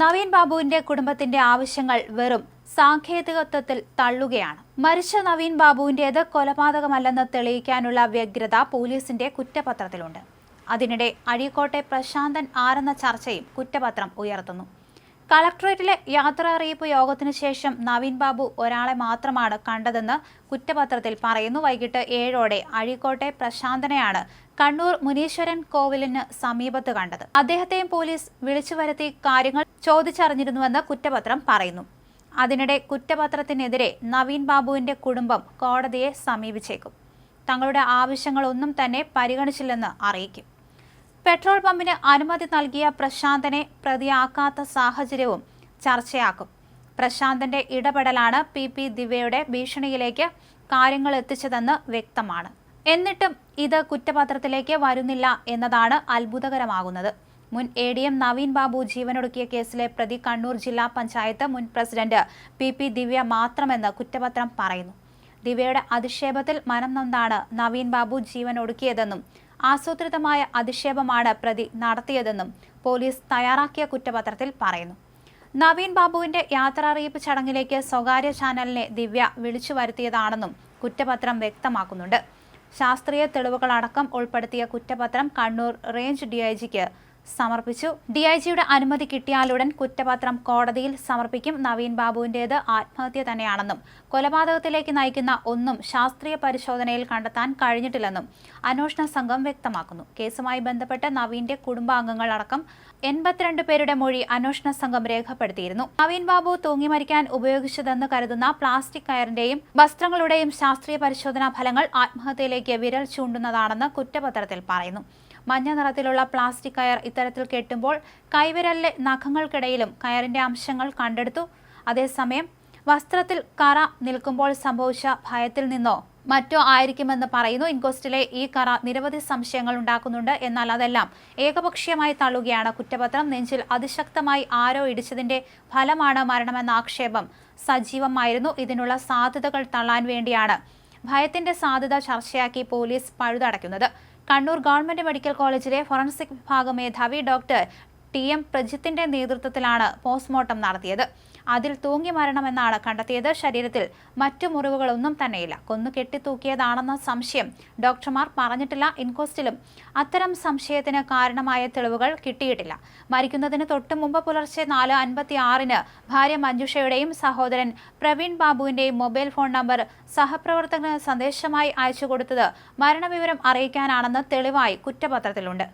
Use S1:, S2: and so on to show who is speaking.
S1: നവീൻ ബാബുവിന്റെ കുടുംബത്തിന്റെ ആവശ്യങ്ങൾ വെറും സാങ്കേതികത്വത്തിൽ തള്ളുകയാണ്. മരിച്ച നവീൻ ബാബുവിന്റേത് കൊലപാതകമല്ലെന്ന് തെളിയിക്കാനുള്ള വ്യഗ്രത പോലീസിന്റെ കുറ്റപത്രത്തിലുണ്ട്. അതിനിടെ അഴീക്കോട്ടെ പ്രശാന്തൻ ആരെന്ന ചർച്ചയും കുറ്റപത്രം ഉയർത്തുന്നു. കളക്ടറേറ്റിലെ യാത്രാ അറിയിപ്പ് യോഗത്തിനു ശേഷം നവീൻ ബാബു ഒരാളെ മാത്രമാണ് കണ്ടതെന്ന് കുറ്റപത്രത്തിൽ പറയുന്നു. വൈകിട്ട് ഏഴോടെ അഴീക്കോട്ടെ പ്രശാന്തനെയാണ് കണ്ണൂർ മുനീശ്വരൻ കോവിലിന് സമീപത്ത് കണ്ടത്. അദ്ദേഹത്തെയും പോലീസ് വിളിച്ചു വരുത്തി കാര്യങ്ങൾ ചോദിച്ചറിഞ്ഞിരുന്നുവെന്ന് കുറ്റപത്രം പറയുന്നു. അതിനിടെ കുറ്റപത്രത്തിനെതിരെ നവീൻ ബാബുവിന്റെ കുടുംബം കോടതിയെ സമീപിച്ചേക്കും. തങ്ങളുടെ ആവശ്യങ്ങളൊന്നും തന്നെ പരിഗണിച്ചില്ലെന്ന് അറിയിക്കും. പെട്രോൾ പമ്പിന് അനുമതി നൽകിയ പ്രശാന്തനെ പ്രതിയാക്കാത്ത സാഹചര്യവും ചർച്ചയാക്കും. പ്രശാന്തന്റെ ഇടപെടലാണ് പി പി ദിവ്യയുടെ ഭീഷണിയിലേക്ക് കാര്യങ്ങൾ എത്തിച്ചതെന്ന് വ്യക്തമാണ്. എന്നിട്ടും ഇത് കുറ്റപത്രത്തിലേക്ക് വരുന്നില്ല എന്നതാണ് അത്ഭുതകരമാകുന്നത്. മുൻ A D M Naveen Babu ജീവനൊടുക്കിയ കേസിലെ പ്രതി കണ്ണൂർ ജില്ലാ പഞ്ചായത്ത് മുൻ പ്രസിഡന്റ് പി പി ദിവ്യ മാത്രമെന്ന് കുറ്റപത്രം പറയുന്നു. ദിവ്യയുടെ അധിക്ഷേപത്തിൽ മനം നൊന്താണ് നവീൻ ബാബു ജീവൻ ഒടുക്കിയതെന്നും ആസൂത്രിതമായ അധിക്ഷേപമാണ് പ്രതി നടത്തിയതെന്നും പോലീസ് തയ്യാറാക്കിയ കുറ്റപത്രത്തിൽ പറയുന്നു. നവീൻ ബാബുവിന്റെ യാത്രാറിയിപ്പ് ചടങ്ങിലേക്ക് സ്വകാര്യ ചാനലിനെ ദിവ്യ വിളിച്ചു വരുത്തിയതാണെന്നും കുറ്റപത്രം വ്യക്തമാക്കുന്നുണ്ട്. ശാസ്ത്രീയ തെളിവുകളടക്കം ഉൾപ്പെടുത്തിയ കുറ്റപത്രം കണ്ണൂർ റേഞ്ച് ഡിഐജിക്ക് സമർപ്പിച്ചു. ഡി ഐ ജിയുടെ അനുമതി കിട്ടിയാലുടൻ കുറ്റപത്രം കോടതിയിൽ സമർപ്പിക്കും. നവീൻ ബാബുവിന്റേത് ആത്മഹത്യ തന്നെയാണെന്നും കൊലപാതകത്തിലേക്ക് നയിക്കുന്ന ഒന്നും ശാസ്ത്രീയ പരിശോധനയിൽ കണ്ടെത്താൻ കഴിഞ്ഞിട്ടില്ലെന്നും അന്വേഷണ സംഘം വ്യക്തമാക്കുന്നു. കേസുമായി ബന്ധപ്പെട്ട് നവീന്റെ കുടുംബാംഗങ്ങൾ അടക്കം എൺപത്തിരണ്ട് പേരുടെ മൊഴി അന്വേഷണ സംഘം രേഖപ്പെടുത്തിയിരുന്നു. നവീൻ ബാബു തൂങ്ങി മരിക്കാൻ ഉപയോഗിച്ചതെന്ന് കരുതുന്ന പ്ലാസ്റ്റിക് കയറിന്റെയും വസ്ത്രങ്ങളുടെയും ശാസ്ത്രീയ പരിശോധനാ ഫലങ്ങൾ ആത്മഹത്യയിലേക്ക് വിരൽ ചൂണ്ടുന്നതാണെന്ന് കുറ്റപത്രത്തിൽ പറയുന്നു. മഞ്ഞ നിറത്തിലുള്ള പ്ലാസ്റ്റിക് കയർ ഇത്തരത്തിൽ കെട്ടുമ്പോൾ കൈവിരലിലെ നഖങ്ങൾക്കിടയിലും കയറിന്റെ അംശങ്ങൾ കണ്ടെടുത്തു. അതേസമയം വസ്ത്രത്തിൽ കറ നിൽക്കുമ്പോൾ സംഭവിച്ച ഭയത്തിൽ നിന്നോ മറ്റോ ആയിരിക്കുമെന്ന് പറയുന്നു. ഇൻക്വസ്റ്റിലെ ഈ കറ നിരവധി സംശയങ്ങൾ ഉണ്ടാക്കുന്നുണ്ട്. എന്നാൽ അതെല്ലാം ഏകപക്ഷീയമായി തള്ളുകയാണ് കുറ്റപത്രം. നെഞ്ചിൽ അതിശക്തമായി ആരോ ഇടിച്ചതിന്റെ ഫലമാണ് മരണമെന്ന ആക്ഷേപം സജീവമായിരുന്നു. ഇതിനുള്ള സാധ്യതകൾ തള്ളാൻ വേണ്ടിയാണ് ഭയത്തിന്റെ സാധ്യത ചർച്ചയാക്കി പോലീസ് പഴുതടയ്ക്കുന്നത്. കണ്ണൂർ ഗവൺമെന്റ് മെഡിക്കൽ കോളേജിലെ ഫോറൻസിക് വിഭാഗം മേധാവി ഡോക്ടർ ടി എം പ്രജിത്തിന്റെ നേതൃത്വത്തിലാണ് പോസ്റ്റ്മോർട്ടം നടത്തിയത്. അതിൽ തൂങ്ങി മരണമെന്നാണ് കണ്ടെത്തിയത്. ശരീരത്തിൽ മറ്റു മുറിവുകളൊന്നും തന്നെയില്ല. കൊന്നു കെട്ടിത്തൂക്കിയതാണെന്ന സംശയം ഡോക്ടർമാർ പറഞ്ഞിട്ടില്ല. ഇൻക്വസ്റ്റിലും അത്തരം സംശയത്തിന് കാരണമായ തെളിവുകൾ കിട്ടിയിട്ടില്ല. മരിക്കുന്നതിന് തൊട്ടു മുമ്പ് പുലർച്ചെ നാല് അൻപത്തി ആറിന് ഭാര്യ മഞ്ജുഷയുടെയും സഹോദരൻ പ്രവീൺ ബാബുവിന്റെയും മൊബൈൽ ഫോൺ നമ്പർ സഹപ്രവർത്തകന് സന്ദേശമായി അയച്ചു കൊടുത്തത് മരണവിവരം അറിയിക്കാനാണെന്ന് തെളിവായി കുറ്റപത്രത്തിലുണ്ട്.